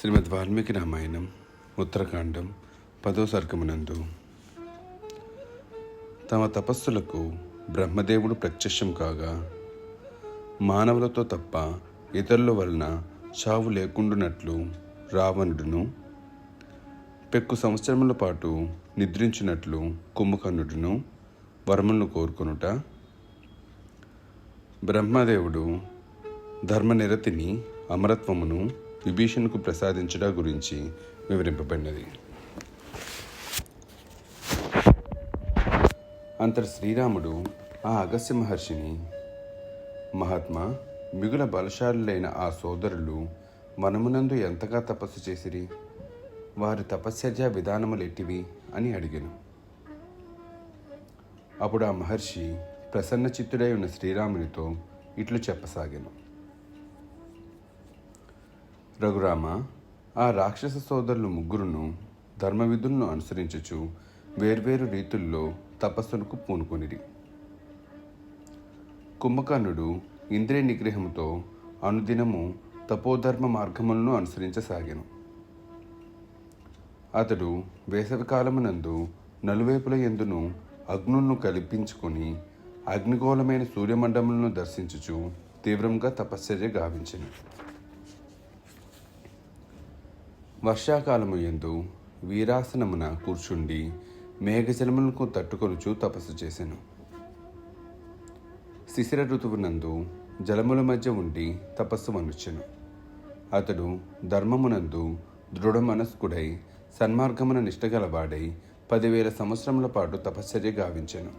శ్రీమద్ వాల్మీకి రామాయణం ఉత్తరకాండం పదో సర్గమునందు. తమ తపస్సులకు బ్రహ్మదేవుడు ప్రత్యక్షం కాగా మానవులతో తప్ప ఇతరుల వలన చావు లేకుండునట్లు రావణుడును పెక్కు సంవత్సరముల పాటు నిద్రించినట్లు కుంభకర్ణుడును వర్మను కోరుకొనుట. బ్రహ్మదేవుడు ధర్మనిరతిని అమరత్వమును విభీషణకు ప్రసాదించడా గురించి వివరింపబడినది. అంతటి శ్రీరాముడు ఆ అగస్య మహర్షిని మహాత్మా మిగుల బలశాలులైన ఆ సోదరులు మనమునందు ఎంతగా తపస్సు చేసిరి? వారి తపశ్చర్య విధానములెట్టివి అని అడిగాను. అప్పుడు ఆ మహర్షి ప్రసన్న చిత్తుడై ఉన్న శ్రీరామునితో ఇట్లు చెప్పసాగాను. రఘురామ ఆ రాక్షస సోదరులు ముగ్గురును ధర్మవిధులను అనుసరించుచు వేర్వేరు రీతుల్లో తపస్సులకు పూనుకొనిరి. కుంభకర్ణుడు ఇంద్రియ నిగ్రహంతో అనుదినము తపోధర్మ మార్గములను అనుసరించసాగాను. అతడు వేసవికాలమునందు నలువైపుల ఎందును అగ్నులను కల్పించుకొని అగ్నిగోళమైన సూర్యమండములను దర్శించుచు తీవ్రంగా తపశ్చర్య గావించింది వర్షాకాలము ఎందు వీరాసనమున కూర్చుండి మేఘజలములకు తట్టుకొనుచు తపస్సు చేసెను. శిశిర ఋతువునందు జలముల మధ్య ఉండి తపస్సు మనుచెను. అతడు ధర్మమునందు దృఢ మనస్కుడై సన్మార్గమున నిష్టగలవాడై పదివేల సంవత్సరముల పాటు తపశ్చర్య గావించెను.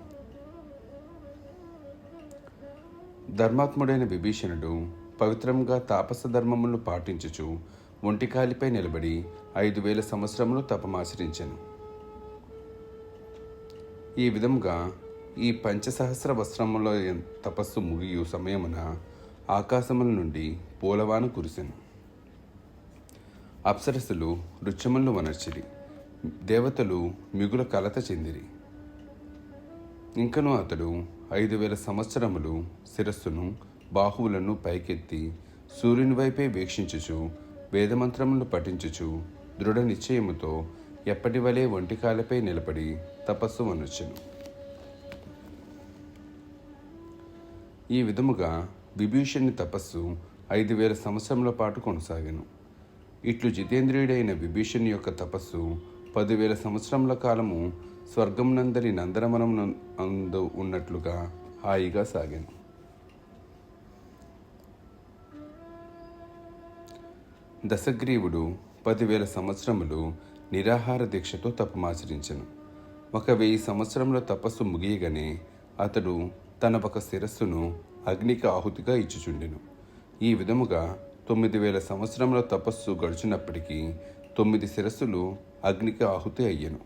ధర్మాత్ముడైన విభీషణుడు పవిత్రంగా తాపస ధర్మములు పాటించుచు ఒంటికాలిపై నిలబడి ఐదు వేల సంవత్సరములు తపమాచరించెను. ఈ విధముగా ఈ పంచసహస్ర వస్త్రముల తపస్సు ముగియు సమయమున ఆకాశముల నుండి పూలవాన కురిసెను. అప్సరసులు నృత్యములను వనర్చిరి దేవతలు మిగుల కలత చెందిరి. ఇంకను అతడు ఐదు వేల సంవత్సరములు శిరస్సును బాహువులను పైకెత్తి సూర్యుని వైపే వీక్షించుచు వేదమంత్రములను పఠించుచు దృఢ నిశ్చయముతో ఎప్పటి వలె ఒంటికాలపై నిలబడి తపస్సు అనొచ్చెను ఈ విధముగా విభీషణి తపస్సు ఐదు వేల సంవత్సరముల పాటు కొనసాగాను. ఇట్లు జితేంద్రియుడైన విభీషణి యొక్క తపస్సు పదివేల సంవత్సరముల కాలము స్వర్గం నందరి నందనవనం అందు ఉన్నట్లుగా హాయిగా సాగాను. దశగ్రీవుడు పదివేల సంవత్సరములు నిరాహార దీక్షతో తపమాచరించను. ఒక వెయ్యి సంవత్సరముల తపస్సు ముగియగానే అతడు తన ఒక శిరస్సును అగ్నికి ఆహుతిగా ఇచ్చుచుండెను. ఈ విధముగా తొమ్మిది వేల సంవత్సరముల తపస్సు గడిచినప్పటికీ తొమ్మిది శిరస్సులు అగ్నికి ఆహుతి అయ్యను.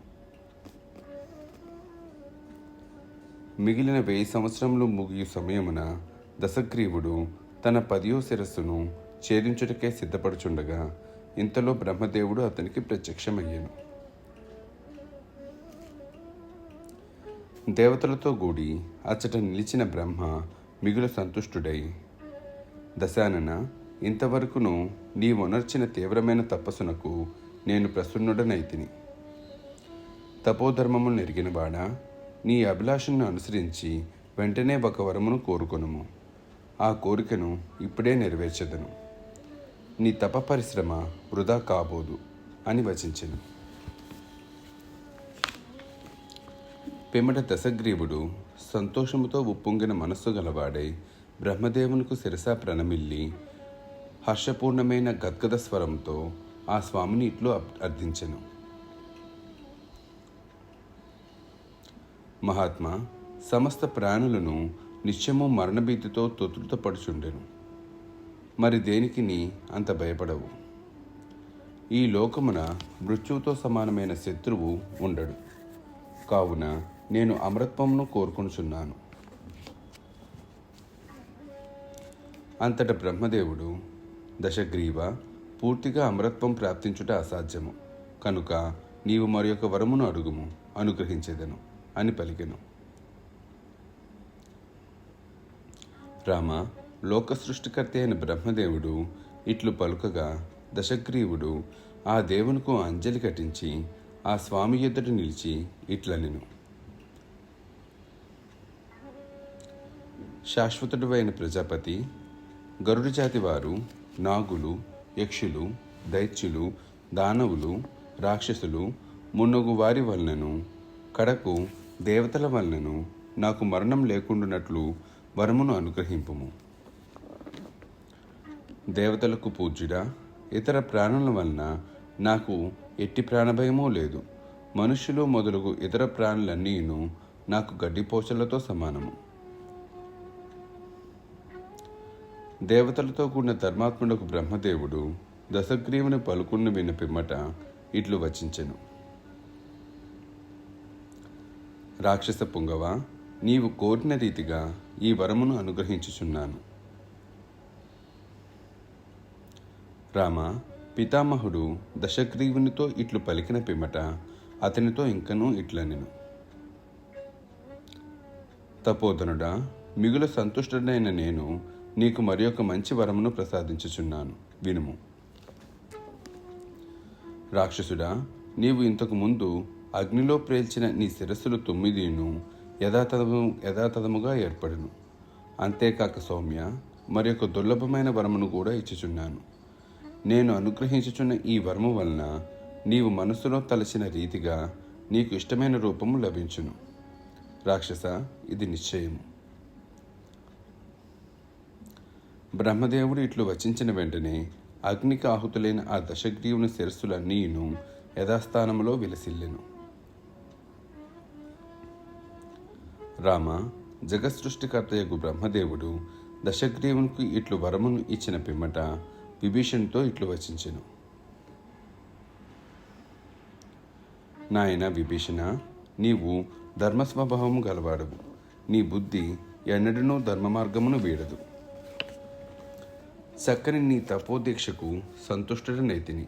మిగిలిన వెయ్యి సంవత్సరములు ముగియు సమయమున దశగ్రీవుడు తన పదియో శిరస్సును ఛేదించుటకే సిద్ధపడుచుండగా ఇంతలో బ్రహ్మదేవుడు అతనికి ప్రత్యక్షమయ్యాను. దేవతలతో కూడి అచ్చట నిలిచిన బ్రహ్మ మిగులు సంతుష్టుడై దశానన ఇంతవరకును నీ వనర్చిన తీవ్రమైన తపస్సునకు నేను ప్రసన్నుడనైతిని. తపోధర్మములు నెరిగినవాడా నీ అభిలాషను అనుసరించి వెంటనే ఒక వరమును కోరుకొనుము. ఆ కోరికను ఇప్పుడే నెరవేర్చదను. నీ తప పరిశ్రమ వృధా కాబోదు అని వచించెను. పిమ్మట దశగ్రీవుడు సంతోషముతో ఉప్పొంగిన మనస్సు గలవాడై బ్రహ్మదేవునికి శిరసా ప్రణమిల్లి హర్షపూర్ణమైన గద్గద స్వరంతో ఆ స్వామిని ఇట్లు అర్థించెను. మహాత్మా సమస్త ప్రాణులను నిత్యము మరణభీతితో తొతులుతపడుచుండెను మరి దేనికి నీ అంత భయపడవు? ఈ లోకమున మృత్యువుతో సమానమైన శత్రువు ఉండడు. కావున నేను అమరత్వమును కోరుకొనుచున్నాను. అంతట బ్రహ్మదేవుడు దశగ్రీవ పూర్తిగా అమరత్వం ప్రాప్తించుట అసాధ్యము. కనుక నీవు మరొక వరమును అడుగుము అనుగ్రహించేదను అని పలికెను. రామ లోక సృష్టికర్త అయిన బ్రహ్మదేవుడు ఇట్లు పలుకగా దశగ్రీవుడు ఆ దేవునికు అంజలి కట్టించి ఆ స్వామి ఎదుట నిలిచి ఇట్లనెను. అయిన ప్రజాపతి గరుడు జాతి వారు నాగులు యక్షులు దైత్యులు దానవులు రాక్షసులు మున్నగు వారి వలనను కడకు దేవతల వలనను నాకు మరణం లేకుండానట్లు వరమును అనుగ్రహింపుము. దేవతలకు పూజ్యుడా ఇతర ప్రాణుల వలన నాకు ఎట్టి ప్రాణభయమూ లేదు. మనుషులు మొదలగు ఇతర ప్రాణులన్నీను నాకు గడ్డిపోచలతో సమానము. దేవతలతో కూడిన ధర్మాత్ముడకు బ్రహ్మదేవుడు దశగ్రీవుని పలుకున్న విన్న పిమ్మట ఇట్లు వచించెను. రాక్షస పుంగవ నీవు కోరిన రీతిగా ఈ వరమును అనుగ్రహించుచున్నాను. రామ పితామహుడు దశగ్రీవునితో ఇట్లు పలికిన పిమ్మట అతనితో ఇంకనూ ఇట్లనెను. తపోధనుడా మిగుల సంతుష్టుడైన నేను నీకు మరి ఒక మంచి వరమును ప్రసాదించుచున్నాను. వినుము. రాక్షసుడా నీవు ఇంతకు ముందు అగ్నిలో ప్రేల్చిన నీ శిరస్సులు తొమ్మిదిను యథాతథము యథాతథముగా ఏర్పడును. అంతేకాక సౌమ్య మరి ఒక దుర్లభమైన వరమును కూడా ఇచ్చుచున్నాను. నేను అనుగ్రహించుచున్న ఈ వరము వలన నీవు మనసులో తలచిన రీతిగా నీకు ఇష్టమైన రూపము లభించును. రాక్షస ఇది నిశ్చయము. బ్రహ్మదేవుడు ఇట్లు వచించిన వెంటనే అగ్నికి ఆహుతులైన ఆ దశగ్రీవుని శిరస్సులన్నీను యథాస్థానంలో విలసిల్లెను. రామ జగత్సృష్టికర్తయగు బ్రహ్మదేవుడు దశగ్రీవునికి ఇట్లు వరమును ఇచ్చిన పిమ్మట విభీషణ్తో ఇట్లు వచించెను. నాయన విభీషణ నీవు ధర్మస్వభావము గలవాడవు. నీ బుద్ధి ఎన్నడనూ ధర్మ మార్గమును వీడదు. చక్కని నీ తపోదీక్షకు సంతుష్టుడనైతిని.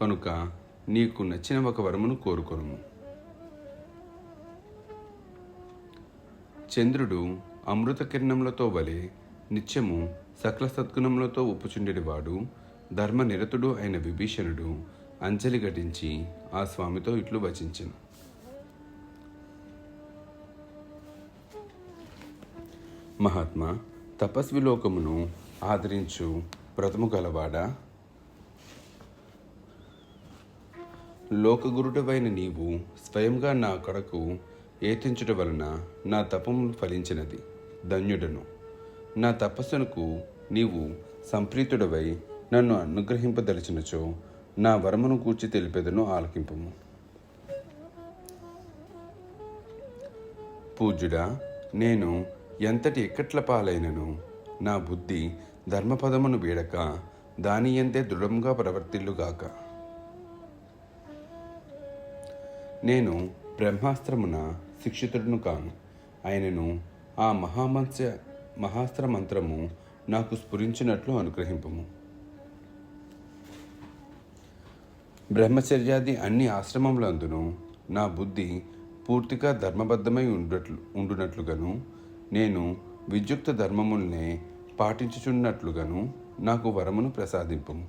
కనుక నీకు నచ్చిన ఒక వరమును కోరుకొనుము. చంద్రుడు అమృత కిరణములతో వలె నిత్యము సకల సద్గుణములతో ఒప్పుచుండెడివాడు ధర్మ నిరతుడు అయిన విభీషణుడు అంజలి ఘటించి ఆ స్వామితో ఇట్లు వచించెను. మహాత్మా తపస్వి లోకమును ఆదరించు ప్రథము గలవాడా? లోకగురుడవైన నీవు స్వయంగా నా కడకు ఏతించుట వలన నా తపము ఫలించినది. ధన్యుడను. నా తపస్సునకు నీవు సంప్రీతుడవై నన్ను అనుగ్రహింపదలిచినచో నా వరమును కూర్చి తెలిపెదను ఆలకింపము. పూజ్యుడా నేను ఎంతటి ఇక్కట్ల పాలైనను నా బుద్ధి ధర్మపదమును వీడక దాని ఎంతే దృఢంగా ప్రవర్తిల్లుగాక. నేను బ్రహ్మాస్త్రమున శిక్షితుడును కాను ఆయనను ఆ మహామంత్య మహాస్త్ర మంత్రము నాకు స్ఫురించినట్లు అనుగ్రహింపము. బ్రహ్మచర్యాది అన్ని ఆశ్రమములందును నా బుద్ధి పూర్తిగా ధర్మబద్ధమై ఉండట్లు ఉండునట్లుగాను నేను విద్యుక్త ధర్మముల్నే పాటించుచున్నట్లుగాను నాకు వరమును ప్రసాదింపము.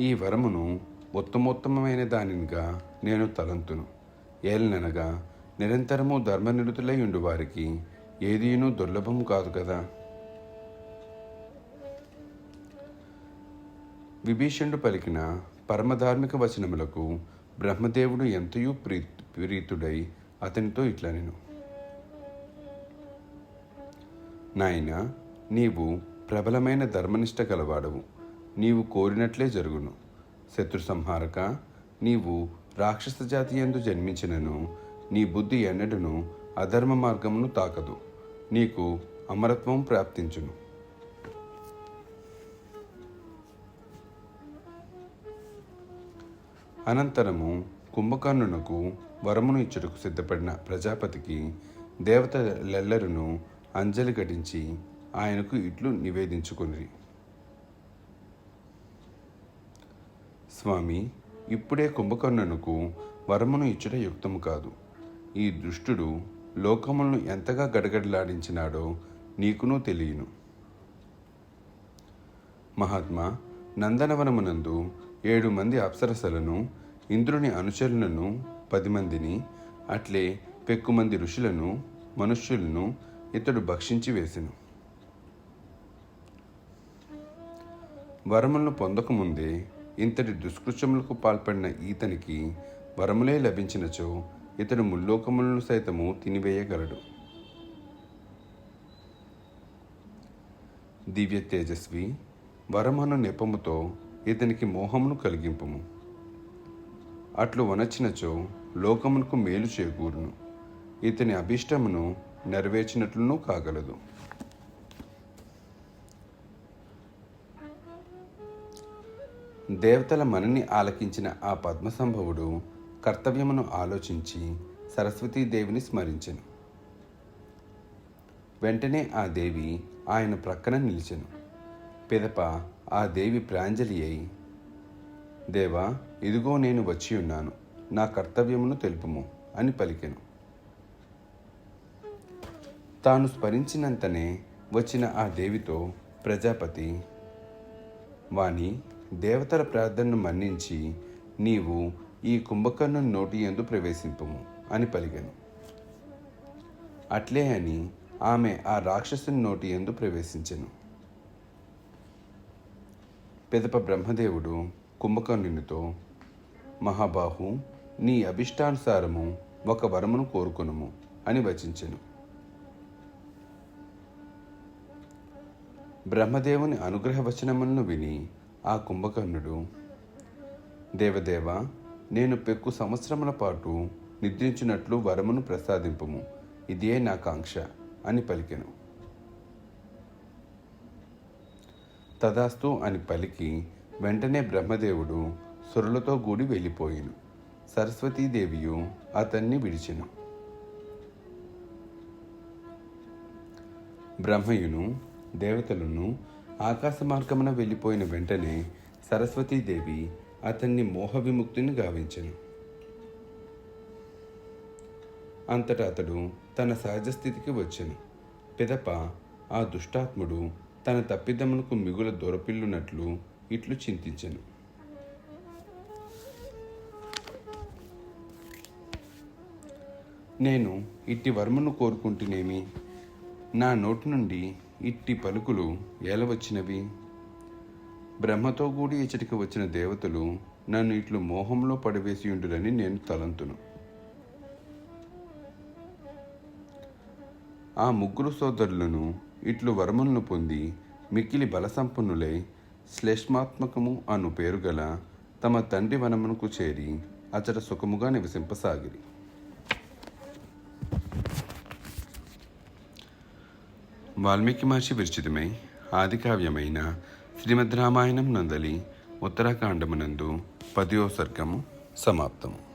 ఈ వరమును ఉత్తమోత్తమైన దానిగా నేను తలంతును. ఏలనగా నిరంతరము ధర్మనిరుతులై ఉండు వారికి ఏదీనూ దుర్లభము కాదు కదా. విభీషణుడు పలికిన పరమధార్మిక వచనములకు బ్రహ్మదేవుడు ఎంతయూ ప్రీ ప్రీతుడై అతనితో ఇట్లా నేను నాయన నీవు ప్రబలమైన ధర్మనిష్ట గలవాడవు. నీవు కోరినట్లే జరుగును. శత్రు సంహారక నీవు రాక్షస జాతి ఎందు జన్మించినను నీ బుద్ధి ఎన్నడను అధర్మ మార్గమును తాకదు. నీకు అమరత్వం ప్రాప్తించును. అనంతరము కుంభకర్ణునకు వరమును ఇచ్చుటకు సిద్ధపడిన ప్రజాపతికి దేవతలెల్లరును అంజలి ఘటించి ఆయనకు ఇట్లు నివేదించుకుని స్వామి ఇప్పుడే కుంభకర్ణునకు వరమును ఇచ్చుట యుక్తము కాదు. ఈ దుష్టుడు లోకములను ఎంతగా గడగడలాడించినాడో నీకునూ తెలియను. మహాత్మా నందనవనమునందు ఏడు మంది అప్సరసలను ఇంద్రుని అనుచరులను పది మందిని అట్లే పెక్కుమంది ఋషులను మనుష్యులను ఇతడు భక్షించి వేసెను. వరములను పొందకముందే ఇంతటి దుష్కృత్యములకు పాల్పడిన ఈతనికి వరములే లభించినచో ఇతడు ముల్లోకములను సైతము తినివేయగలడు. దివ్య తేజస్వి వరమను నెపముతో ఇతనికి మోహమును కలిగింపము. అట్లు వనచ్చినచో లోకమునకు మేలు చేకూరును. ఇతని అభిష్టమును నెరవేర్చినట్లును కాగలదు. దేవతల మనని ఆలకించిన ఆ పద్మసంభవుడు కర్తవ్యమును ఆలోచించి సరస్వతీదేవిని స్మరించెను. వెంటనే ఆ దేవి ఆయన ప్రక్కన నిలిచెను. పిదప ఆ దేవి ప్రాంజలి అయి దేవా ఇదిగో నేను వచ్చి ఉన్నాను. నా కర్తవ్యమును తెలుపుము అని పలికెను. తాను స్మరించినంతనే వచ్చిన ఆ దేవితో ప్రజాపతి వాణి దేవతల ప్రార్థనను మన్నించి నీవు ఈ కుంభకర్ణం నోటి ఎందు ప్రవేశింపము అని పలిగాను అట్లే అని ఆమె ఆ రాక్షసుని నోటి ఎందు ప్రవేశించెను. పెదప బ్రహ్మదేవుడు కుంభకర్ణునితో మహాబాహు నీ అభిష్టానుసారము ఒక వరమును కోరుకునుము అని వచించెను. బ్రహ్మదేవుని అనుగ్రహ వచనములను విని ఆ కుంభకర్ణుడు దేవదేవ నేను పెక్కు సంవత్సరముల పాటు నిద్రించినట్లు వరమును ప్రసాదింపము. ఇదే నా కాంక్ష అని పలికెను. తదాస్తు అని పలికి వెంటనే బ్రహ్మదేవుడు సురులతో కూడి వెళ్ళిపోయిను. సరస్వతీదేవియు అతన్ని విడిచెను. బ్రహ్మయును దేవతలను ఆకాశ మార్గమున వెళ్ళిపోయిన వెంటనే సరస్వతీదేవి అతన్ని మోహ విముక్తిని అంతటా అతడు తన సహజ స్థితికి వచ్చెను. పిదప ఆ దుష్టాత్ముడు తన తప్పిదమునకు మిగుల దొరపిల్లునట్లు ఇట్లు చింతించెను. నేను ఇట్టి వర్మను కోరుకుంటునేమి? నా నోటి నుండి ఇట్టి పలుకులు ఏలవచ్చినవి? బ్రహ్మతో కూడి ఇచ్చటికి వచ్చిన దేవతలు నన్ను ఇట్లు మోహంలో పడవేసి ఉండురని నేను తలంతును. ఆ ముగ్గురు సోదరులను ఇట్లు వరములను పొంది మిక్కిలి బలసంపన్నులై శ్లేష్మాత్మకము అను పేరు గల తమ తండ్రి వనమునకు చేరి అచట సుఖముగా నివసింపసాగిరి. వాల్మీకి మహర్షి విరచితమై ఆదికావ్యమైన శ్రీమద్ రామాయణం నందలి ఉత్తరాఖండమునందు పదియో సర్గము సమాప్తము.